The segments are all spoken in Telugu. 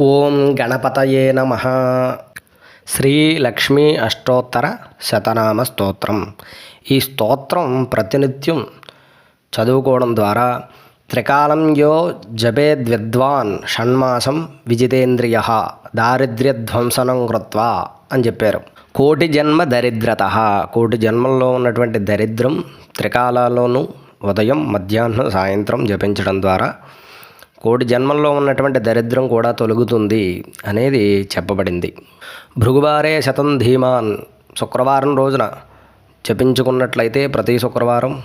ఓం గణపతయే నమ. శ్రీ లక్ష్మీ అష్టోత్తర శతనామ స్తోత్రం. ఈ స్తోత్రం ప్రతినిత్యం చదువుకోవడం ద్వారా త్రికాలం యో జపేద్విద్వాన్ షణ్మాసం విజితేంద్రియ దారిద్ర్యధ్వంసనం కృత్వా అని చెప్పారు. కోటి జన్మ దరిద్రత. కోటి జన్మల్లో ఉన్నటువంటి దరిద్రం త్రికాలాల్లోనూ ఉదయం మధ్యాహ్నం సాయంత్రం జపించడం ద్వారా కోటి జన్మల్లో ఉన్నటువంటి దరిద్రం కూడా తొలగుతుంది అనేది చెప్పబడింది. భృగువారే శతం ధీమాన్. శుక్రవారం రోజున జపించుకున్నట్లయితే ప్రతి శుక్రవారం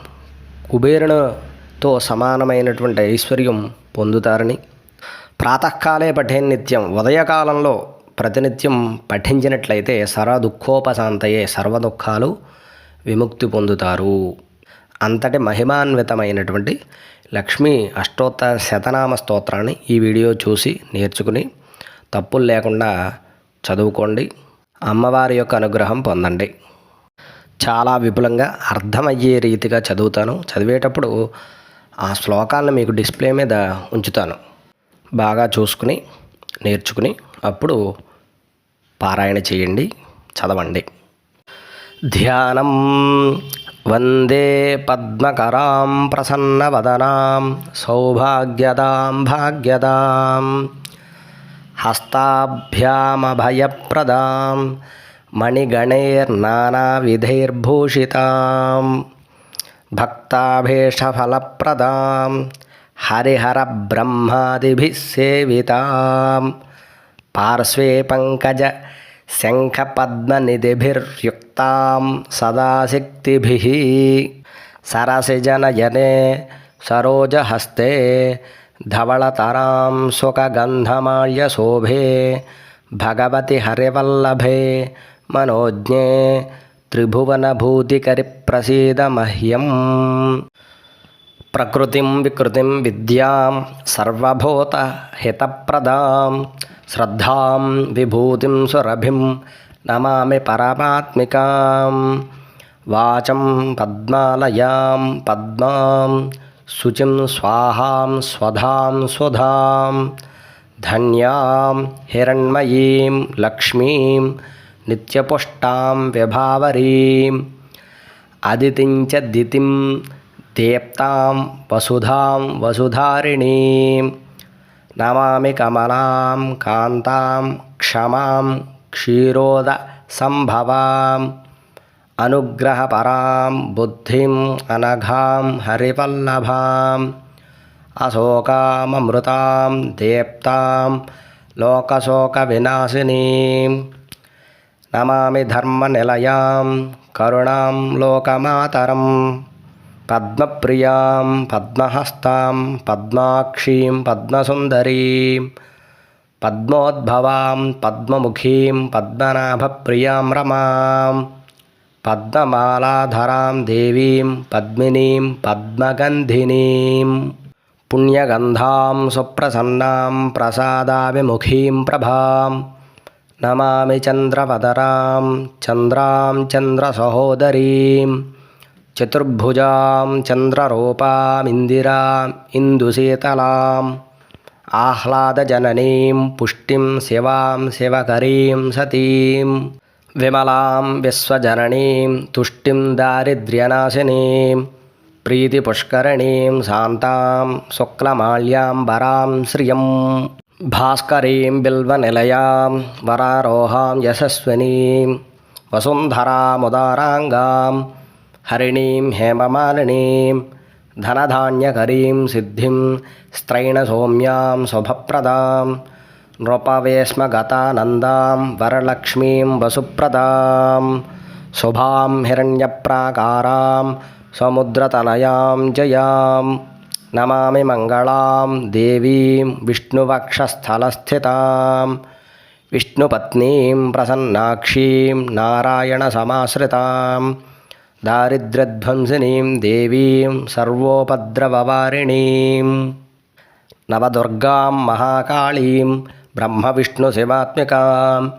కుబేరునితో సమానమైనటువంటి ఐశ్వర్యం పొందుతారని. ప్రాతకాలే పఠేన్ నిత్యం. ఉదయకాలంలో ప్రతినిత్యం పఠించినట్లయితే సర్వ దుఃఖోపశాంతయే సర్వ దుఃఖాలు విముక్తి పొందుతారు. అంతటి మహిమాన్వితమైనటువంటి లక్ష్మీ అష్టోత్తర శతనామ స్తోత్రాన్ని ఈ వీడియో చూసి నేర్చుకుని తప్పులు లేకుండా చదువుకోండి. అమ్మవారి యొక్క అనుగ్రహం పొందండి. చాలా విపులంగా అర్థమయ్యే రీతిగా చదువుతాను. చదివేటప్పుడు ఆ శ్లోకాలను మీకు డిస్ప్లే మీద ఉంచుతాను. బాగా చూసుకుని నేర్చుకుని అప్పుడు పారాయణ చేయండి చదవండి. ధ్యానం వందే పద్మకరాం ప్రసన్నవదనాం సౌభాగ్యదాం భాగ్యదాం హస్తాభ్యామభయప్రదాం మణిగణైర్నానావిధైర్భూషితాం భక్తాభేషఫలప్రదాం హరిహరబ్రహ్మాదిభిः సేవితాం పార్శ్వే పంకజ శంఖపద్మనిధిభిర్యుక్తాం సదాశక్తిభిः. సరసిజనయనే సరోజహస్తే ధవళతరాం సుఖగంధమాల్యశోభే భగవతి హరివల్లభే మనోజ్ఞే త్రిభువనభూతికరి ప్రసీద మహ్యం ప్రకృతిం వికృతిం విద్యాం సర్వభూత హితప్రదాం శ్రద్ధాం విభూతిం సురభిం నమామి పరమాత్మికాం వాచం పద్మాలయాం పద్మాం శుచిం స్వాహాం స్వధాం స్వధాం ధన్యాం హిరణ్మయీం లక్ష్మీం నిత్యపుష్టాం విభావరీం అదితించ దితిం దీప్తాం వసుధాం వసుధారిణీం నమామి కమలాం కాంతాం క్షమాం క్షీరోద సంభవాం అనుగ్రహపరాం బుద్ధిం అనఘాం హరివల్లభాం అశోకామృతాం దీప్తాం లోకశోక వినాశినీం నమామి ధర్మనిలయాం కరుణాం లోకమాతరం. పద్మప్రియాం పద్మహస్తాం పద్మాక్షీం పద్మసుందరీం పద్మోద్భవాం పద్మముఖీం పద్మనాభప్రియాం రమాం పద్మమాలాధరాం దేవీం పద్మినీం పద్మగంధినీం పుణ్యగంధాం సుప్రసన్నాం ప్రసాదావిముఖీం ప్రభాం నమామి చంద్రవదరాం చంద్రాం చంద్రసహోదరీం చతుర్భుజాం చంద్రరూపామిందిరాం ఇందుశీతలాం ఆహ్లాదజననీం పుష్టిం శివాం శివకరీం సతీం విమలాం విశ్వజననీం తుష్టిం దారిద్ర్యనాశినీం ప్రీతిపుష్కరణీం శాంతాం శుక్లమాళ్యాంబరాం శ్రియం భాస్కరీం బిల్వనిలయాం వరారోహాం యశస్వినీం వసుంధరాముదారాంగాం హరిణీం హేమమాలినీం ధనధాన్యకరీం సిద్ధిం స్త్రైణ సౌమ్యాం శుభప్రదాం నృపవేశ్మగతానందాం వరలక్ష్మీం వసుప్రదాం శుభాం హిరణ్యప్రాకారాం సముద్రతనయాం జయాం నమామి మంగళాం దేవీం విష్ణువక్షస్థలస్థితాం విష్ణుపత్నీం ప్రసన్నాక్షీం నారాయణసమాశ్రితాం దారిద్ర్యధ్వంసినీం దేవీం సర్వోపద్రవవారిణీం నవదుర్గాం మహాకాళీం బ్రహ్మవిష్ణుశివాత్మికాం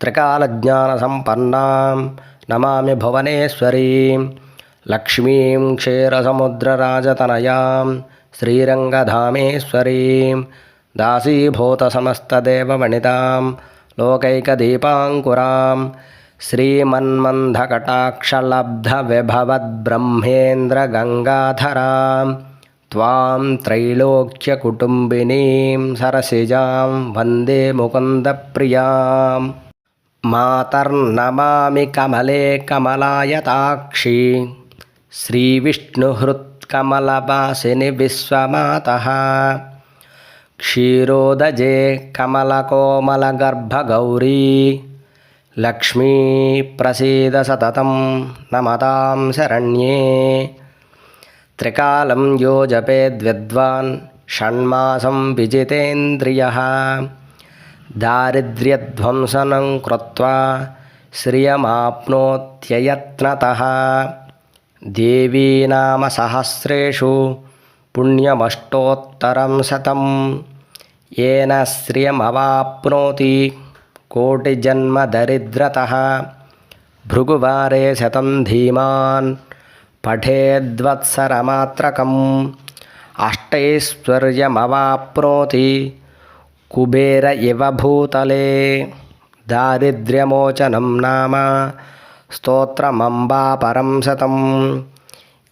త్రికాలజ్ఞానసంపన్నాం నమామి భువనేశ్వరీం లక్ష్మీం క్షీరసముద్రరాజతనయాం శ్రీరంగధామేశ్వరీం దాసీభూతసమస్తదేవవనితాం లోకైకదీపాంకురాం శ్రీమన్మంధకటాక్షలబ్ధవిభవద్బ్రహ్మేంద్రగంగాధరాం త్వాం త్రైలోక్యకుటుంబినీం సరసిజాం వందే ముకుందప్రియాం మాతర్నమామి కమలే కమలాయతాక్షి శ్రీవిష్ణుహృత్కమలవాసిని విశ్వమాతः క్షీరోదజే కమలకోమలగర్భగౌరీ లక్ష్మీ ప్రసీద సతతం నమతాం శరణ్యే. త్రికాలం యో జపేద్విద్వాన్ షణ్మాసం విజితేంద్రియ. దారిద్ర్యధ్వంసనం కృత్వా శ్రియమాప్నోత్యయత్నత. దేవీనామ సహస్రేషు పుణ్యమష్టోత్తరం శతం. ఏన శ్రియమవాప్నోతి. కోటిజన్మదరిద్రతः భృగువారే శతం ధీమాన్ పఠేద్వత్సరమాత్రకం అష్టైశ్వర్యమవాప్నోతి కుబేర ఇవ భూతలే దారిద్ర్యమోచనం నామ స్తోత్రమంబా పరం శతం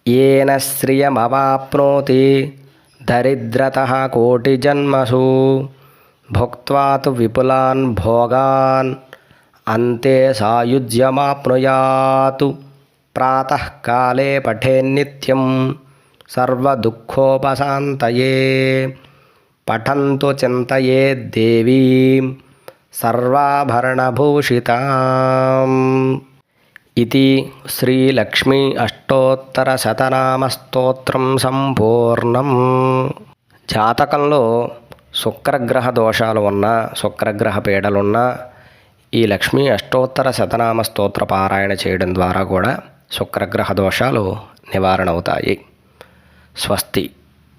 ఏన శ్రియమవాప్నోతి దరిద్రతः కోటిజన్మసు తు విపులాన్ భోగాన్ అంతే సాయుజ్యమాప్నుయాతు ప్రాతకాలే పఠేన్నిత్యం సర్వదుఃఖోపశాంతయే పఠంతు చింతయే చింతయేద్దేవీం సర్వాభరణభూషితాం ఇది శ్రీలక్ష్మీ అష్టోత్తరశతనామస్తోత్రం సంపూర్ణం జాతకంలో శుక్రగ్రహ దోషాలు ఉన్నా శుక్రగ్రహ పీడలున్నా ఈ లక్ష్మీ అష్టోత్తర శతనామ స్తోత్ర పారాయణ చేయడం ద్వారా కూడా శుక్రగ్రహ దోషాలు నివారణ అవుతాయి స్వస్తి.